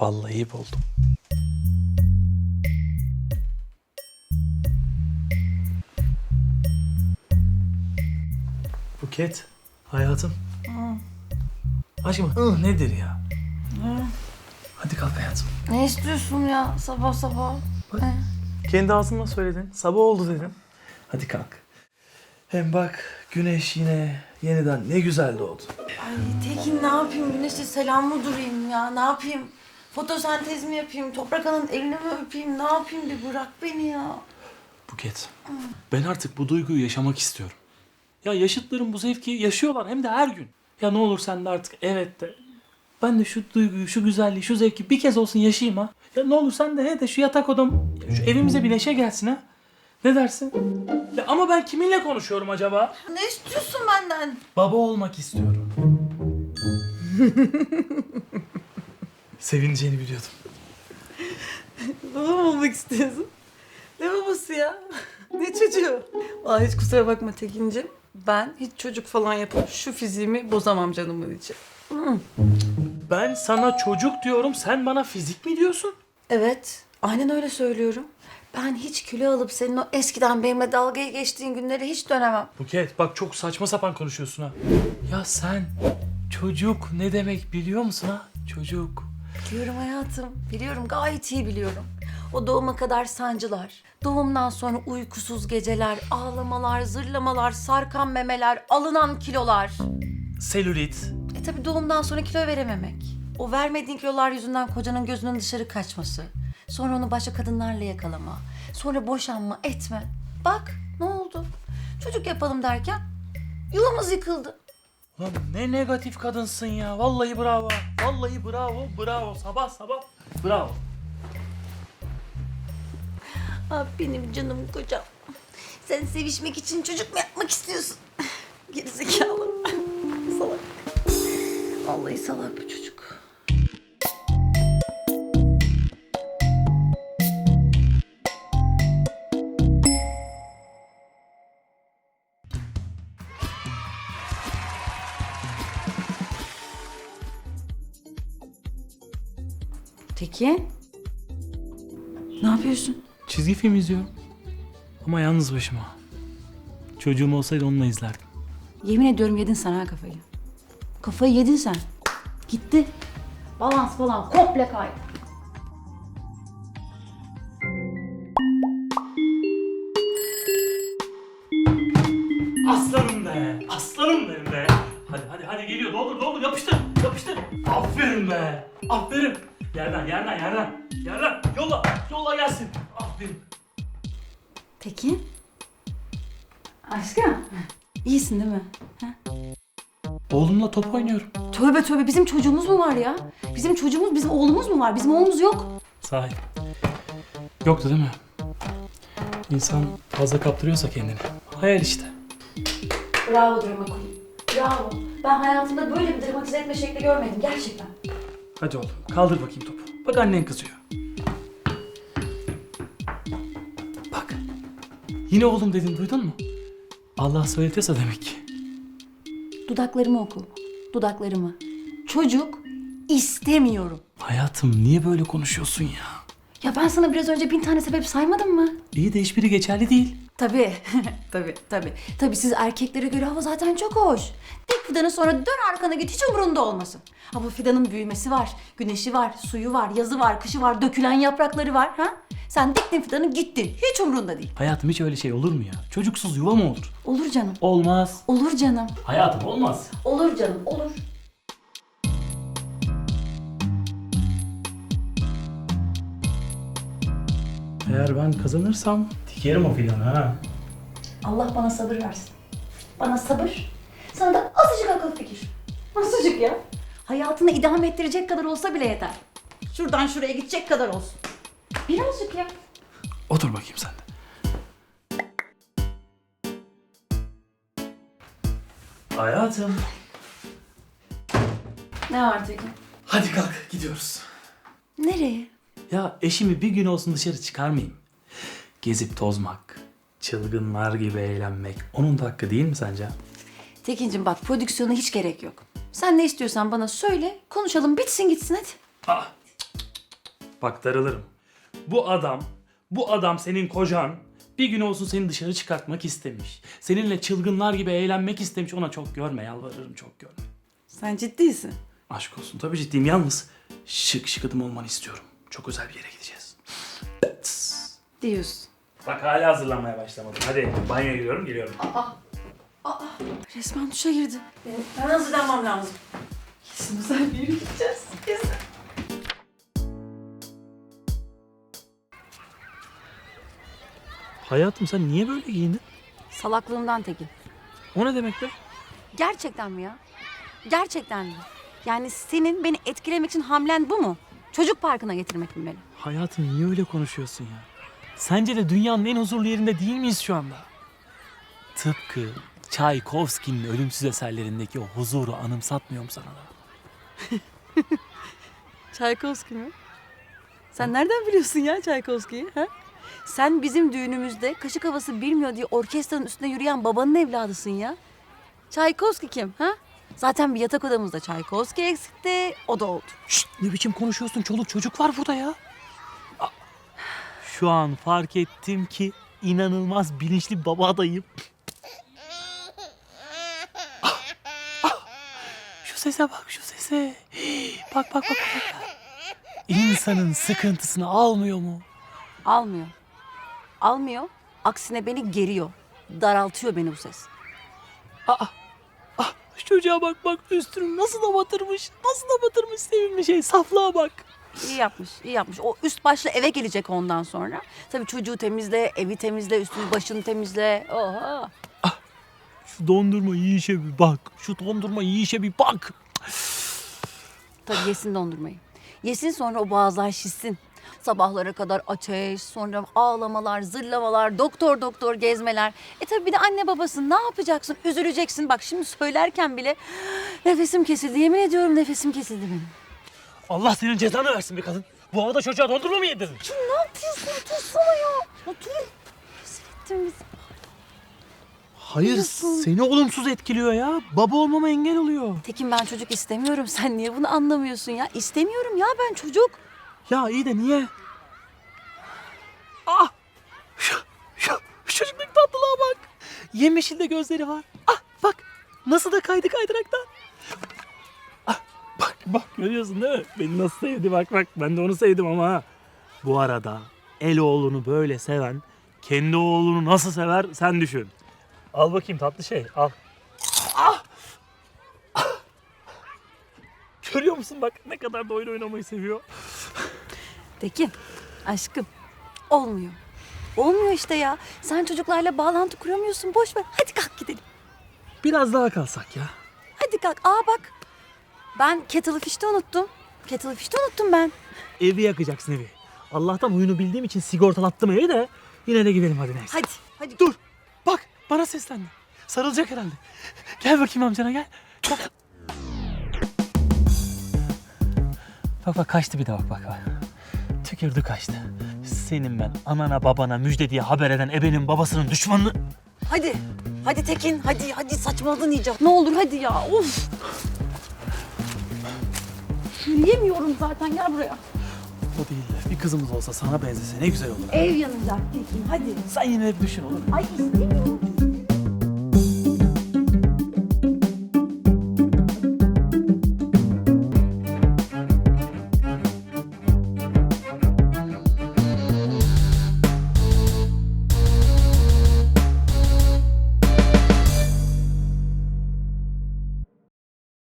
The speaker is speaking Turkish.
Vallahi buldum. Buket, hayatım. Aşkım, ıh nedir ya? Hadi kalk hayatım. Ne istiyorsun ya sabah sabah? Ne? Kendi ağzınla söyledin. Sabah oldu dedim. Hadi kalk. Hem bak güneş yine yeniden ne güzel doğdu. Ay Tekin ne yapayım güneşe selam mı durayım ya ne yapayım? Fotosentez mi yapayım? Toprak Ana'nın elini mi öpeyim? Ne yapayım bir bırak beni ya. Buket, ben artık bu duyguyu yaşamak istiyorum. Ya yaşıtlarım bu zevki yaşıyorlar hem de her gün. Ya ne olur sen de artık evet de. Ben de şu duyguyu, şu güzelliği, şu zevki bir kez olsun yaşayayım ha. Ya ne olur sen de he de şu yatak odam, ya şu evimize bir neşe gelsin ha. Ne dersin? Ya ama ben kiminle konuşuyorum acaba? Ne istiyorsun benden? Baba olmak istiyorum. Sevineceğini biliyordum. Baba mı olmak istiyorsun? Ne babası ya? Ne çocuğu? Vallahi hiç kusura bakma Tekin'cim. Ben hiç çocuk falan yapıp şu fiziğimi bozamam canımın içi. Ben sana çocuk diyorum, sen bana fizik mi diyorsun? Evet, aynen öyle söylüyorum. Ben hiç kilo alıp senin o eskiden benimle dalgaya geçtiğin günlere hiç dönemem. Buket bak çok saçma sapan konuşuyorsun ha. Ya sen çocuk ne demek biliyor musun ha? Çocuk. Biliyorum hayatım, biliyorum gayet iyi biliyorum. O doğuma kadar sancılar, doğumdan sonra uykusuz geceler, ağlamalar, zırlamalar, sarkan memeler, alınan kilolar. Selülit. E tabi doğumdan sonra kilo verememek. O vermediğin kilolar yüzünden kocanın gözünün dışarı kaçması. Sonra onu başka kadınlarla yakalama. Sonra boşanma etme. Bak ne oldu? Çocuk yapalım derken yuvamız yıkıldı. Lan ne negatif kadınsın ya. Vallahi bravo. Vallahi bravo. Bravo. Sabah sabah. Bravo. Ah benim canım kocam. Sen sevişmek için çocuk mu yapmak istiyorsun? Gerizekalı. salak. Vallahi salak bu çocuk. Tekin. Ne yapıyorsun? Çizgi film izliyorum. Ama yalnız başıma. Çocuğum olsaydı onunla izlerdim. Yemin ediyorum yedin sen ha kafayı. Kafayı yedin sen. Gitti. Balans falan komple kaydı. Aslanım be. Aslanım benim be. Hadi hadi hadi geliyor. Doldur doldur yapıştır. Yapıştır. Aferin be. Aferin. Yerden yerden yerden. Yerden. Yolla. Yolla gelsin. Aferin. Tekin. Aşkım. İyisin değil mi? Oğlumla top oynuyorum. Tövbe tövbe bizim çocuğumuz mu var ya? Bizim çocuğumuz, bizim oğlumuz mu var? Bizim oğlumuz yok. Sahi. Yoktu değil mi? İnsan fazla kaptırıyorsa kendini. Hayal işte. Bravo drama queen. Bravo. Ben hayatımda böyle bir dramatize etme şekli görmedim gerçekten. Hadi oğlum kaldır bakayım topu. Bak annen kızıyor. Bak. Yine oğlum dedin duydun mu? Allah söyletiyorsa demek ki. Dudaklarımı oku. Dudaklarımı. Çocuk istemiyorum. Hayatım niye böyle konuşuyorsun ya? Ya ben sana biraz önce bin tane sebep saymadım mı? İyi de hiçbiri geçerli değil. Tabii. tabii, tabii. Tabii siz erkeklere göre hava zaten çok hoş. Dik fidanın sonra dön arkana git hiç umurunda olmasın. Bu fidanın büyümesi var, güneşi var, suyu var, yazı var, kışı var, dökülen yaprakları var. ha? Sen diktin fidanı gittin. Hiç umurunda değil. Hayatım hiç öyle şey olur mu ya? Çocuksuz yuva mı olur? Olur canım. Olmaz. Olur canım. Hayatım olmaz. Olur canım. Olur. Eğer ben kazanırsam dikerim o fidanı ha. Allah bana sabır versin. Bana sabır. Sana da azıcık akıl fikir. Azıcık ya. Hayatını idame ettirecek kadar olsa bile yeter. Şuradan şuraya gidecek kadar olsun. Birazcık ya. Otur bakayım sen de. Hayatım. Ne var Tekin? Hadi kalk gidiyoruz. Nereye? Ya eşimi bir gün olsun dışarı çıkarmayayım. Gezip tozmak, çılgınlar gibi eğlenmek. Onun da hakkı değil mi sence? Tekin'cim bak prodüksiyona hiç gerek yok. Sen ne istiyorsan bana söyle, konuşalım bitsin gitsin hadi. Ah, Bak darılırım. Bu adam, bu adam senin kocan bir gün olsun seni dışarı çıkartmak istemiş. Seninle çılgınlar gibi eğlenmek istemiş. Ona çok görme yalvarırım çok görme. Sen ciddisin. Aşk olsun tabii ciddiyim yalnız şık şık adım olmanı istiyorum. Çok özel bir yere gideceğiz. Diyorsun. Bak hala hazırlanmaya başlamadım. Hadi banyoya gidiyorum geliyorum. Resmen duşa girdi. Ben hazırlanmam lazım. Kesin özel bir yere gideceğiz. Kesin. Hayatım sen niye böyle giyindin? Salaklığımdan Tekin. O ne demek be? Gerçekten mi ya? Gerçekten mi? Yani senin beni etkilemek için hamlen bu mu? Çocuk parkına getirmek mi beni? Hayatım niye öyle konuşuyorsun ya? Sence de dünyanın en huzurlu yerinde değil miyiz şu anda? Tıpkı Çaykovski'nin ölümsüz eserlerindeki o huzuru anımsatmıyor mu sana da? Çaykovski mi? Sen nereden biliyorsun ya Çaykovski'yi? Ha? Sen bizim düğünümüzde kaşık havası bilmiyor diye orkestranın üstünde yürüyen babanın evladısın ya. Çaykovski kim? Ha? Zaten bir yatak odamızda Çaykovski eksikti, o da oldu. Şşt ne biçim konuşuyorsun? Çoluk çocuk var burada ya. Şu an fark ettim ki inanılmaz bilinçli baba adayım. Ah, ah. Şu sese bak şu sese. Bak bak bak bak. İnsanın sıkıntısını almıyor mu? Almıyor. Almıyor. Aksine beni geriyor. Daraltıyor beni bu ses. Aa, çocuğa bak bak üstünü nasıl da batırmış. Nasıl da batırmış sevimli şey. Saflığa bak. İyi yapmış, iyi yapmış. O üst başlı eve gelecek ondan sonra. Tabii çocuğu temizle, evi temizle, üstünü başını temizle. Oha. Şu dondurma yiyişe bir bak. Şu dondurma yiyişe bir bak. Tabii yesin dondurmayı. Yesin sonra o boğazlar şişsin. Sabahlara kadar ateş, sonra ağlamalar, zırlamalar, doktor doktor gezmeler. E tabii bir de anne babasın. Ne yapacaksın? Üzüleceksin. Bak şimdi söylerken bile nefesim kesildi. Yemin ediyorum nefesim kesildi benim. Allah senin cezanı versin bir kadın. Bu havada çocuğa dondurma mı yedirdin? Ne yapıyorsun? Otursana ya. Otur. Rezil ettin bizi. Hayır Biliyorsun. seni olumsuz etkiliyor ya. Baba olmama engel oluyor. Tekin ben çocuk istemiyorum. Sen niye bunu anlamıyorsun ya? İstemiyorum ya ben çocuk. Ya iyi de niye? Ah! Şu, şu, şu çocuktaki tatlılığa bak. Yemyeşil de gözleri var. Ah bak nasıl da kaydı kaydıraktan. Ah, bak bak görüyorsun değil mi? Beni nasıl sevdi bak bak. Ben de onu sevdim ama. Bu arada el oğlunu böyle seven kendi oğlunu nasıl sever sen düşün. Al bakayım tatlı şey al. Ah! Ah! Görüyor musun bak ne kadar da oyun oynamayı seviyor. Tekin aşkım olmuyor. Olmuyor işte ya. Sen çocuklarla bağlantı kuramıyorsun. Boş ver. Hadi kalk gidelim. Biraz daha kalsak ya. Hadi kalk. Aa bak. Ben kettle fish'te unuttum. Kettle fish'te unuttum ben. Evi yakacaksın evi. Allah'tan huyunu bildiğim için sigortalattım evi de yine de gidelim hadi neyse. Hadi. Hadi. Dur. Bak bana seslendi. Sarılacak herhalde. Gel bakayım amcana gel. Bak. Bak bak kaçtı bir de bak bak. bak. Tükürdü kaçtı. Senin ben anana babana müjde diye haber eden ebenin babasının düşmanını... Hadi. Hadi Tekin. Hadi. Hadi saçmaladın iyice. Ne olur hadi ya. Of. Yürüyemiyorum zaten. Gel buraya. O değil de bir kızımız olsa sana benzese ne güzel olur. Ev yanacak Tekin. Hadi. Sen yine de düşün olur mu? Ay istemiyorum.